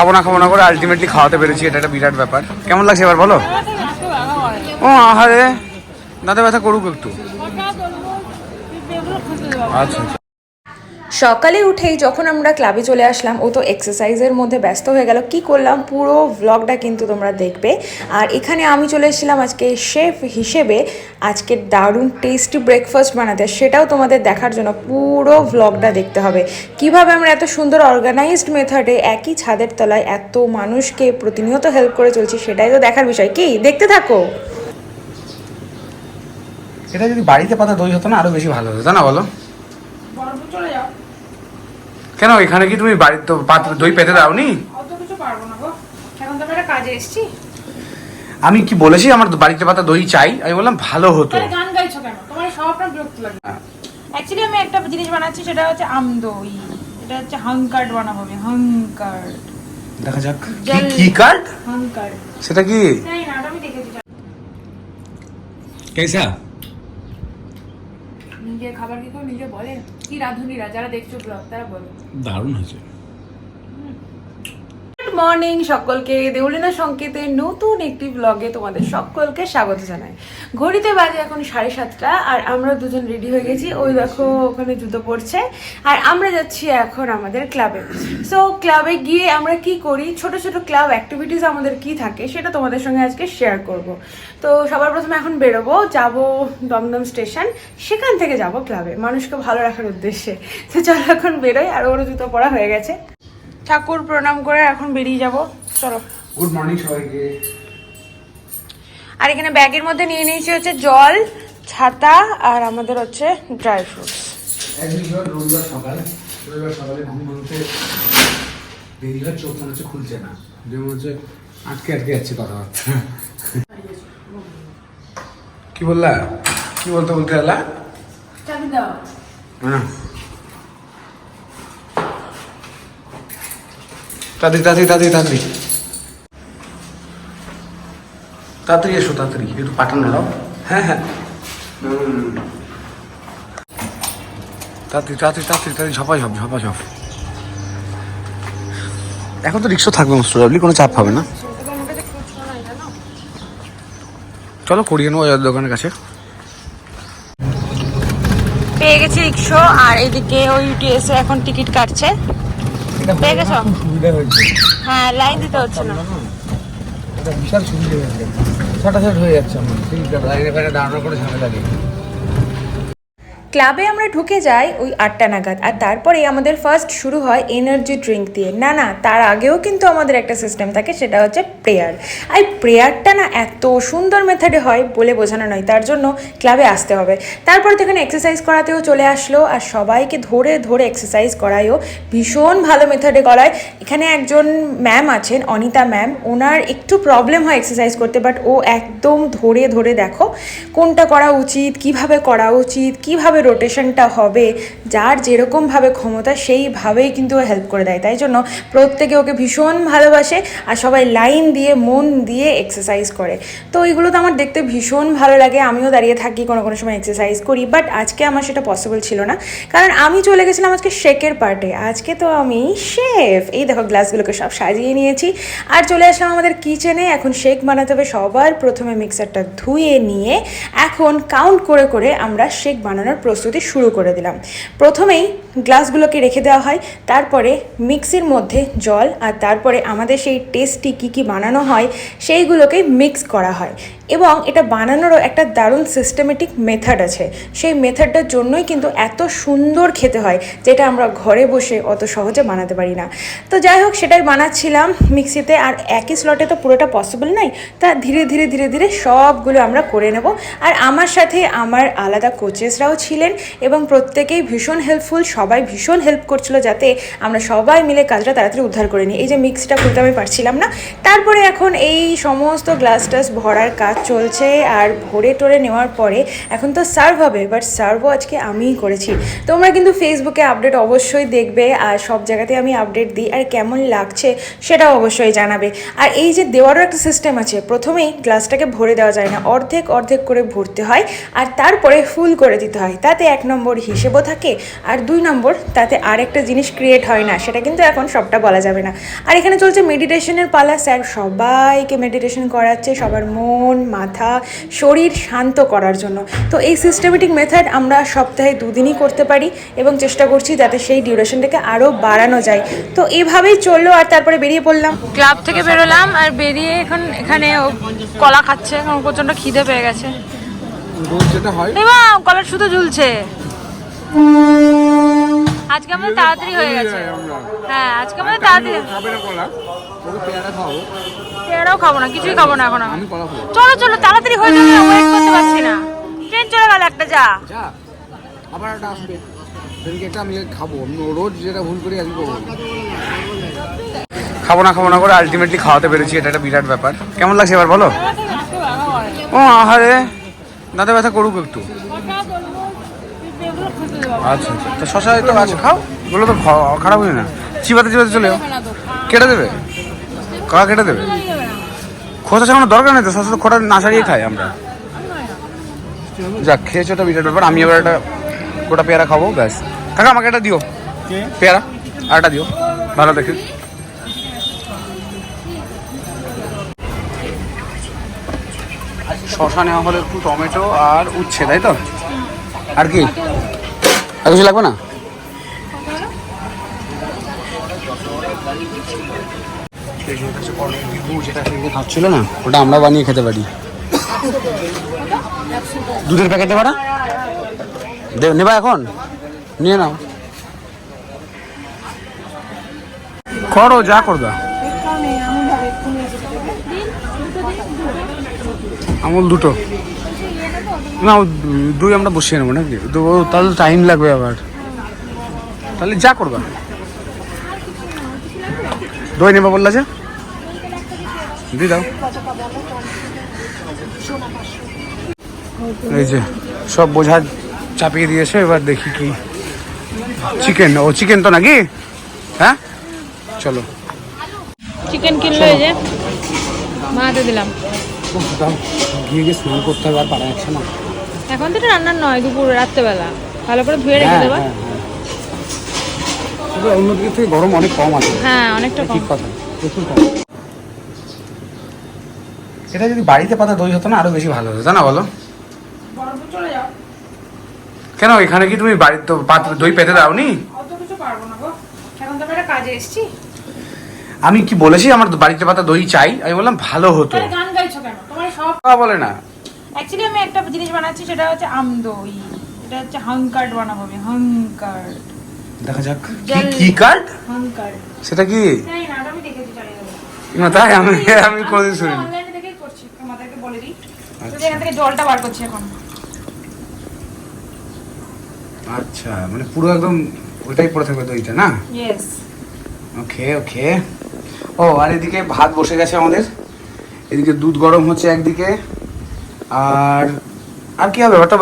খাব না খাব না করে আলটিমেটলি খাওয়াতে পেরেছি, এটা একটা বিরাট ব্যাপার। কেমন লাগছে এবার বলো? ও, আহারে, দাঁতে ব্যথা করুক একটু। আচ্ছা আচ্ছা। সকালে উঠেই যখন আমরা ক্লাবে চলে আসলাম, ও তো এক্সারসাইজের মধ্যে ব্যস্ত হয়ে গেল। কি করলাম? পুরো ভ্লগটা কিন্তু তোমরা দেখবে। আর এখানে আমি চলে এসেছিলাম আজকে শেফ হিসেবে আজকে দারুণ টেস্টি ব্রেকফাস্ট বানাতে। সেটাও তোমাদের দেখার জন্য পুরো ভ্লগটা দেখতে হবে। কীভাবে আমরা এত সুন্দর অর্গানাইজড মেথডে একই ছাদের তলায় এত মানুষকে প্রতিনিয়ত হেল্প করে চলছি, সেটাই তো দেখার বিষয়। কি? দেখতে থাকো। এটা যদি বাড়িতে পাতা দই হতো না, আরও বেশি ভালো হতো। না বলো? কেন এখানে কি তুমি বাড়িতে তো পাত্র দই পেতে দাওনি? অত কিছু পারব না গো। এখন তো আমরা কাজে এসেছি। আমি কি বলেছি আমার বাড়িতে পাতা দই চাই? আমি বললাম ভালো হতো। গান গাইছো কেন? তোমার বিরক্ত লাগে। অ্যাকচুয়ালি আমি একটা জিনিস বানাচ্ছি সেটা হচ্ছে আমদই এটা হচ্ছে হাংকার্ড বানাবো আমি হাংকার্ড দেখা যাক কি কি কার্ড? হাংকার্ড সেটা কি? জানি না আমি দেখেছি। কেসা? খাবার কি করে নিজে বলেন কি রাঁধুনিরা? যারা দেখছ ব্লগ তারা বলো। দারুণ হয়েছে। মর্নিং, সকলকে দেউলিনা সংকেতের নতুন একটি ব্লগে তোমাদের সকলকে স্বাগত জানাই। ঘড়িতে বাজে এখন সাড়ে সাতটা, আর আমরা দুজন রেডি হয়ে গেছি। ওই দেখো, ওখানে জুতো পড়ছে আর আমরা যাচ্ছি এখন আমাদের ক্লাবে সো ক্লাবে গিয়ে আমরা কি করি? ছোট ছোট ক্লাব অ্যাক্টিভিটিস আমাদের কি থাকে সেটা তোমাদের সঙ্গে আজকে শেয়ার করব। তো, সবার প্রথমে এখন বেরোবো। যাব দমদম স্টেশন। সেখান থেকে যাব ক্লাবে মানুষকে ভালো রাখার উদ্দেশ্যে। তো চলো এখন বেরোয় আর ওর জুতো পরা হয়ে গেছে। ঠাকুর প্রণাম করে এখন বেরিয়ে যাব। চলো। গুড মর্নিং সবাইকে। আর এখানে ব্যাগের মধ্যে নিয়ে নিয়েছি হচ্ছে জল ছাতা আর আমাদের হচ্ছে ড্রাই ফ্রুটস একদিন রবিবার সকাল। রবিবার সকালে ঘুম দেরি হয় চোখ মনে হচ্ছে খুলছে না। যেমন হচ্ছে আটকে আটকে যাচ্ছে কথাবার্তা। কি বললা? কি বলতে বলতে এলা চাবি দাও। হ্যাঁ। তাড়াতাড়ি তাড়াতাড়ি তাড়াতাড়ি তাড়াতাড়ি। তাড়াতাড়ি এসো, তাড়াতাড়ি। একটু পাঠানো দাও। হ্যাঁ হ্যাঁ। তাড়াতাড়ি তাড়াতাড়ি তাড়াতাড়ি তাড়াতাড়ি ঝপা ঝপ ঝপা ঝপ এখন তো রিক্সা থাকবে মোস্ট প্রবলি কোনো চাপ হবে না। চলো করিয়ে নেব দোকানের কাছে। পেয়ে গেছি রিক্সো, আর এদিকে ওই ইউটিএস এখন টিকিট কাটছে। সুবিধা হয়েছে। হ্যাঁ লাইন দিতে হচ্ছে না। এটা বিশাল সুবিধা হয়েছে। ছটা সেট হয়ে যাচ্ছে আমার। ঠিক আছে লাইনে ফাইনে দাঁড়ানোর করে ঝামেলা নেই। ক্লাবে আমরা ঢুকে যাই ওই আটটা নাগাদ, আর তারপরে আমাদের ফার্স্ট শুরু হয় এনার্জি ড্রিঙ্ক দিয়ে। না না, তার আগেও কিন্তু আমাদের একটা সিস্টেম থাকে, সেটা হচ্ছে প্রেয়ার আর প্রেয়ারটা না এত সুন্দর মেথডে হয় বলে বোঝানো নয়, তার জন্য ক্লাবে আসতে হবে। তারপর তো এখানে এক্সারসাইজ করাতেও চলে আসলো, আর সবাইকে ধরে ধরে এক্সারসাইজ করায়ও ভীষণ ভালো মেথডে করায়। এখানে একজন ম্যাম আছেন, অনিতা ম্যাম ওনার একটু প্রবলেম হয় এক্সারসাইজ করতে বাট ও একদম ধরে ধরে দেখো কোনটা করা উচিত, কীভাবে করা উচিত, কীভাবে রোটেশনটা হবে, যার যেরকমভাবে ক্ষমতা সেইভাবেই কিন্তু হেল্প করে দেয়। তাই জন্য প্রত্যেকে ওকে ভীষণ ভালোবাসে আর সবাই লাইন দিয়ে, মন দিয়ে এক্সারসাইজ করে। তো এইগুলো তো আমার দেখতে ভীষণ ভালো লাগে। আমিও দাঁড়িয়ে থাকি, কোনো কোনো সময় এক্সারসাইজ করি বাট আজকে আমার সেটা পসিবল ছিল না। কারণ আমি চলে গেছিলাম আজকে শেকের পার্টে আজকে তো আমি শেফ এই দেখো গ্লাসগুলোকে সব সাজিয়ে নিয়েছি। আর চলে আসলাম আমাদের কিচেনে এখন শেক বানাতে হবে সবার প্রথমে মিক্সারটা ধুয়ে নিয়ে, এখন কাউন্ট করে করে আমরা শেক বানানোর প্রস্তুতি শুরু করে দিলাম। প্রথমেই গ্লাসগুলোকে রেখে দেওয়া হয়। তারপরে মিক্সির মধ্যে জল আর তারপরে আমাদের সেই টেস্টটি কী কী বানানো হয়, সেইগুলোকে মিক্স করা হয়। এবং এটা বানানোরও একটা দারুণ সিস্টেমেটিক মেথড আছে। সেই মেথডটার জন্যই কিন্তু এত সুন্দর খেতে হয়, যেটা আমরা ঘরে বসে অত সহজে বানাতে পারি না। তো যাই হোক, সেটাই বানাচ্ছিলাম মিক্সিতে আর একই স্লটে তো পুরোটা পসিবল নাই। তা ধীরে ধীরে ধীরে ধীরে সবগুলো আমরা করে নেব। আর আমার সাথে আমার আলাদা কোচেসরাও ছিলেন এবং প্রত্যেকেই ভীষণ হেল্পফুল সবাই ভীষণ হেল্প করছিল যাতে আমরা সবাই মিলে কাজটা তাড়াতাড়ি উদ্ধার করে নিই। এই যে মিক্সিটা খুলতে আমি পারছিলাম না। তারপরে এখন এই সমস্ত গ্লাস টাস ভরার কাজ চলছে আর ভরে টরে নেওয়ার পরে এখন তো সার্ভ হবে বাট সার্ভও আজকে আমিই করেছি। তোমরা কিন্তু ফেসবুকে আপডেট অবশ্যই দেখবে আর সব জায়গাতে আমি আপডেট দিই আর কেমন লাগছে সেটাও অবশ্যই জানাবে। আর এই যে দেওয়ারও একটা সিস্টেম আছে, প্রথমেই গ্লাসটাকে ভরে দেওয়া যায় না, অর্ধেক অর্ধেক করে ভরতে হয় আর তারপরে ফুল করে দিতে হয়। তাতে এক নম্বর হিসেবও থাকে আর দুই নম্বর তাতে আর একটা জিনিস ক্রিয়েট হয় না সেটা কিন্তু এখন সবটা বলা যাবে না। আর এখানে চলছে মেডিটেশনের পালা স্যার সবাইকে মেডিটেশন করাচ্ছে সবার মন মাথা শরীর শান্ত করার জন্য। তো এই সিস্টেমেটিক মেথড আমরা সপ্তাহে দুদিনই করতে পারি এবং চেষ্টা করছি যাতে সেই ডিউরেশনটাকে আরও বাড়ানো যায়। তো এইভাবেই চলল আর তারপরে বেরিয়ে পড়লাম। ক্লাব থেকে বেরোলাম আর বেরিয়ে এখন এখানে কলা খাচ্ছে এখন প্রচণ্ড খিদে পেয়ে গেছে। কলার সুতো ঝুলছে। আজকে আমাদের তাড়াতাড়ি হয়ে গেছে। হ্যাঁ আজকে আমাদের তাড়াতাড়ি পেয়ারাও খাব না কিছুই খাব না এখন আমি আমি চলো চলো তাড়াতাড়ি হয়ে যাবে ওয়েট করতে পারছি না। ট্রেন চলে গেল একটা যা। যা আবার একটা আসবে। সেদিকে আমি খাব। রোজ যেটা ভুল করি আজকে করব। খাব না খাব না করে আলটিমেটলি খাওয়াতে পেরেছি এটা একটা বিরাট ব্যাপার। কেমন লাগছে এবার বলো? ও আহারে দাঁতে ব্যথা করুক একটু। আচ্ছা আচ্ছা। তো শশা তো আছে খাও। এগুলো তো খারাপ হয় না চিবাতে চিবাতে চলে যাও কেটে দেবে? কাকা কেটে দেবে? খোসা ছাড়ানোর দরকার নেই তো? শশা তো খোটা না ছাড়িয়ে খাই আমরা। যাক খেয়েছো ওটা বিরাট ব্যাপার। আমি এবার একটা গোটা পেয়ারা খাব ব্যাস। কাকা আমাকে একটা দিও। পেয়ারা? আর একটা দিও। ভালো দেখে। শশা নেওয়া হলো একটু টমেটো আর উচ্ছে তাই তো? আর কি? আর কিছু লাগবে না? না, ওটা আমরা বানিয়ে খেতে পারি। দুধের এখন। নিয়ে নাও। করো, যা আমুল দুটো। না দুই আমরা বসিয়ে নেব নাকি? তো তাহলে টাইম লাগবে আবার। তাহলে যা করবা। দই নেবা বললা যে। দি দাও। এই যে সব বোঝা চাপিয়ে দিয়েছে এবার দেখি কি। চিকেন ও চিকেন তো নাকি? হ্যাঁ? চলো। চিকেন কিনলো এই যে। মাতে দিলাম। গিয়ে গিয়ে স্নান করতে হবে আর পারা যাচ্ছে না। এখন তো এটা রান্নার নয় দুপুর রাত্রেবেলা। ভালো করে ধুয়ে রেখে হ্যাঁ, দেবা। হ্যাঁ, হ্যাঁ। তবে অন্যদিকে থেকে গরম অনেক কম আছে। হ্যাঁ অনেকটা কম ঠিক কথা প্রচুর কম। এটা যদি বাড়িতে পাতা দই হতো না আরও বেশি ভালো হতো না বলো? কেন এখানে কি তুমি বাড়িতে তো দই পেতে দাওনি? পারব না আমি কি বলেছি আমার বাড়িতে পাতা দই চাই? আমি বললাম ভালো হতো। বলে না। অ্যাকচুয়ালি আমি একটা জিনিস বানাচ্ছি সেটা হচ্ছে আমদই এটা হচ্ছে হাঙ্কার্ড বানাবো আমি হাঙ্কার্ড। দেখা যাক। কি- কার্ড? হাঙ্কার্ড। সেটা কি? জানি না আমি দেখেছি দেবো না। তাই আমি আমি কোনোদিন শুনিনি। অনলাইনে দেখেই করছি তোমাদেরকে বলে দিই। আচ্ছা। এখান থেকে জলটা বার করছি এখন। আচ্ছা মানে পুরো একদম ওইটাই পড়ে থাকবে দইটা না? ইয়েস ওকে ওকে। ও আর এদিকে ভাত বসে গেছে আমাদের। এদিকে দুধ গরম হচ্ছে একদিকে। আর আর কি হবে? ওটা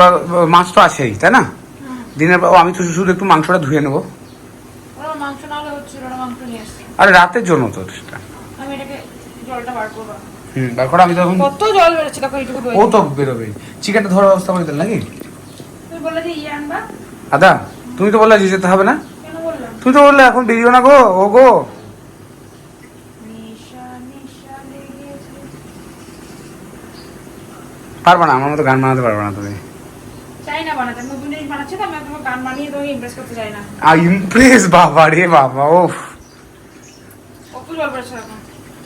মাছ তো আছেই তাই না? দিনের পর- আমি তো শুধু একটু মাংসটা ধুয়ে নেব। আরে রাতের জন্য তো সেটা। বার হুম আমি তখন কত জল বেরোচ্ছে দেখো এইটুকু ও তো বেরোবে চিকেনটা ধরার ব্যবস্থা করে দিল নাকি? তুমি বললে যে ইয়ে আদা তুমি তো বললে যেতে হবে না? তুমি তো বললে এখন বেরিও না গো ও গো। পারবা না আমার মতো গান বানাতে পারব না তুমি। না ইমপ্রেস না। বাবা রে বাবা ও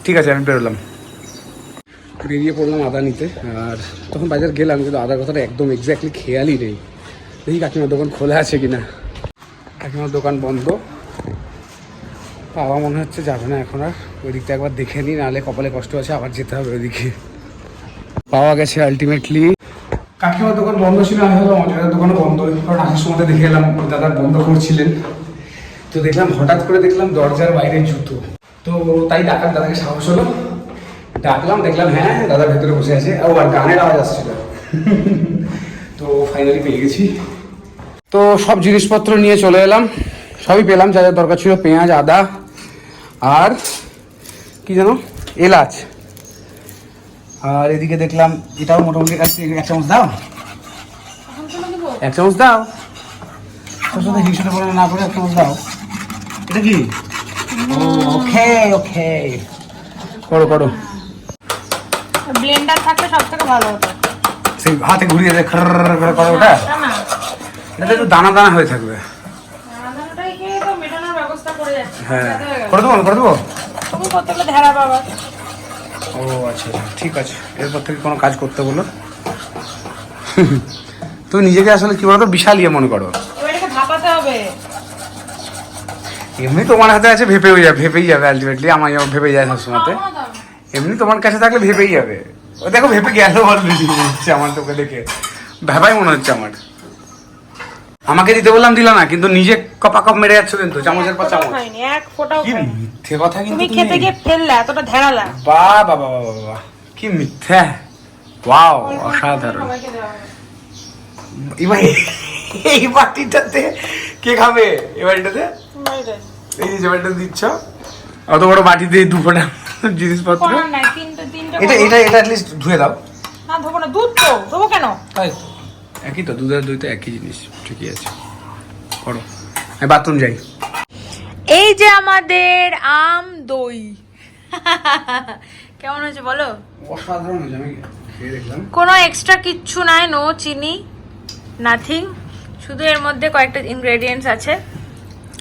ঠিক আছে আমি বেরোলাম। বেরিয়ে পড়লাম আদা নিতে আর তখন বাজার গেলাম কিন্তু আদার কথাটা একদম এক্স্যাক্টলি খেয়ালই নেই। দেখি কাকিমার দোকান খোলা আছে কিনা। কাকিমার দোকান বন্ধ। বাবা মনে হচ্ছে যাবে না এখন আর ওই দিকটা একবার দেখে নিই নাহলে কপালে কষ্ট আছে আবার যেতে হবে ওইদিকে পাওয়া গেছে আলটিমেটলি কাকিমার দোকান বন্ধ ছিল, আমি ভাবলাম অজয়ের দোকানও বন্ধ। কারণ আসার সময় দেখে এলাম দাদা বন্ধ করছিলেন। তো দেখলাম, হঠাৎ করে দেখলাম দরজার বাইরে জুতো। তো তাই ডাকার দাদাকে সাহস হলো। ডাকলাম, দেখলাম হ্যাঁ দাদা ভেতরে বসে আছে। ও, আর গানের আওয়াজ আসছিল। তো ফাইনালি পেয়ে গেছি। তো সব জিনিসপত্র নিয়ে চলে এলাম। সবই পেলাম, যা যা দরকার ছিল, পেঁয়াজ, আদা, আর কি যেন, এলাচ। আর এদিকে দেখলাম এটাও মোটামুটি এক এক চামচ দাও। এক চামচ দাও। তোর সাথে হিংসাটা করে না করে একটা আমাকে দাও। এটা কি? ওকে ওকে। করো করো। ব্লেন্ডার থাকলে সব থেকে ভালো হতো। সেই হাতে ঘুরিয়ে দেয় খর করে করো ওটা। এটা একটু দানা দানা হয়ে থাকবে। হ্যাঁ। করে দেবো করে দেবো? তুমি বাবা ও আচ্ছা ঠিক আছে। এরপর থেকে কোনো কাজ করতে বলো। তুমি নিজেকে আসলে কি বলতো বিশাল ইয়ে মনে করো এমনি তোমার হাতে আছে ভেপেও যাবে ভেপেই যাবে আলটিমেটলি আমার যেমন ভেপে যায় সবসময়তে। এমনি তোমার কাছে থাকলে ভেপেই যাবে। ও দেখো ভেপে গেল অলরেডি আমার তোকে দেখে। ভেবাই মনে হচ্ছে আমার। আমাকে দিতে বললাম দিলা না কিন্তু নিজে কপা কপ মেরে যাচ্ছ কিন্তু চামচের পর চামচ। এক ফোটাও কি মিথ্যে কথা কিন্তু তুমি খেতে গিয়ে ফেললে এতটা ঢেরালা। বাহ বাবা বাবা বাবা কি মিথ্যা। ওয়াও অসাধারণ। এবার এই বাটিটাতে কে খাবে? এই বাটিটাতে। এই যে বাটিটা দিচ্ছ অত বড় বাটি দিয়ে দু ফোঁটা জিনিসপত্র। এটা এটা এটা অ্যাটলিস্ট ধুয়ে দাও। না ধোবো না দুধ তো ধোবো কেন? তাই একই তো দুধের দই তো একই জিনিস। ঠিকই আছে। করো আমি বাথরুম যাই। এই যে আমাদের আম দই। কেমন হয়েছে বলো? অসাধারণ হয়েছে আমি কোনো এক্সট্রা কিচ্ছু নাই নো চিনি নাথিং শুধু এর মধ্যে কয়েকটা ইনগ্রেডিয়েন্টস আছে।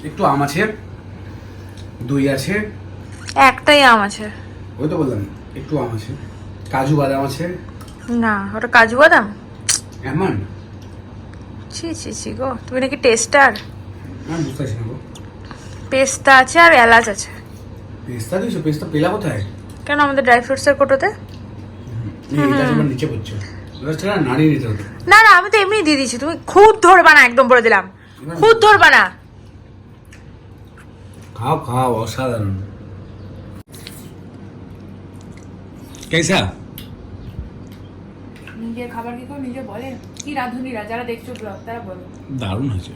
একটু আম আছে দই আছে। একটাই আম আছে। ওই তো বললাম একটু আম আছে। কাজু বাদাম আছে। না ওটা কাজু বাদাম? এমন? ছি ছি ছি গো। তুমি নাকি টেস্টার গো। পেস্তা আছে আর এলাচ আছে। পেস্তা দিয়েছ? পেস্তা পেলা কোথায়? কেন আমাদের ড্রাই কোটোতে? এটা তোমার নিচে পড়ছে। না না না আমি তো এমনি দিয়ে দিচ্ছি তুমি খুদ ধরবা না একদম বলে দিলাম। খুদ ধরবা না খাও খাও অসাধারণ। কেসা? নিজের খাবার কি কেউ নিজে বলে? কি রাঁধুনিরা? যারা দেখছ ব্লগ তারা বলো। দারুণ হয়েছে।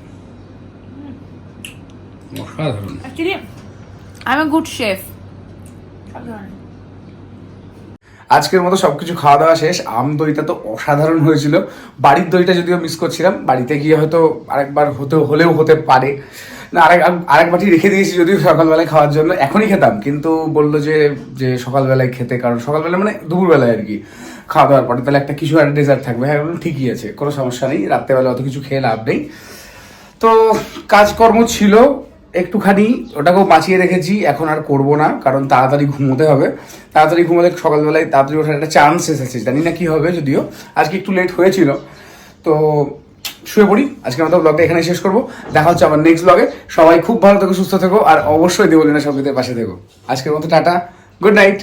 অসাধারণ। Actually I am good chef সব ধরনের। আজকের মতো সবকিছু খাওয়া দাওয়া শেষ। আম দইটা তো অসাধারণ হয়েছিল। বাড়ির দইটা যদিও মিস করছিলাম বাড়িতে গিয়ে হয়তো আরেকবার হতে হলেও হতে পারে। না আরেক আরেক বাটি রেখে দিয়েছি যদিও সকালবেলায় খাওয়ার জন্য। এখনই খেতাম কিন্তু বলল যে যে সকালবেলায় খেতে কারণ সকালবেলা মানে দুপুরবেলায় আর কি। খাওয়া দাওয়ার পরে। তাহলে একটা কিছু একটা ডেজার্ট থাকবে। হ্যাঁ ঠিকই আছে, কোনো সমস্যা নেই। রাত্রেবেলা অত কিছু খেয়ে লাভ নেই। তো কাজকর্ম ছিল একটুখানি, ওটাকেও বাঁচিয়ে রেখেছি। এখন আর করব না, কারণ তাড়াতাড়ি ঘুমোতে হবে। তাড়াতাড়ি ঘুমোলে সকালবেলায় তাড়াতাড়ি ওঠার একটা চান্স এসেছে। জানি না কী হবে যদিও। আজকে একটু লেট হয়েছিল। তো শুয়ে পড়ি। আজকে মতো ব্লগটা এখানে শেষ করব। দেখা হচ্ছে আমার নেক্সট ব্লগে সবাই খুব ভালো থেকো, সুস্থ থেকো, আর অবশ্যই দেবলিনা সঙ্গীতের পাশে থেকো। আজকের মতো টাটা। Good night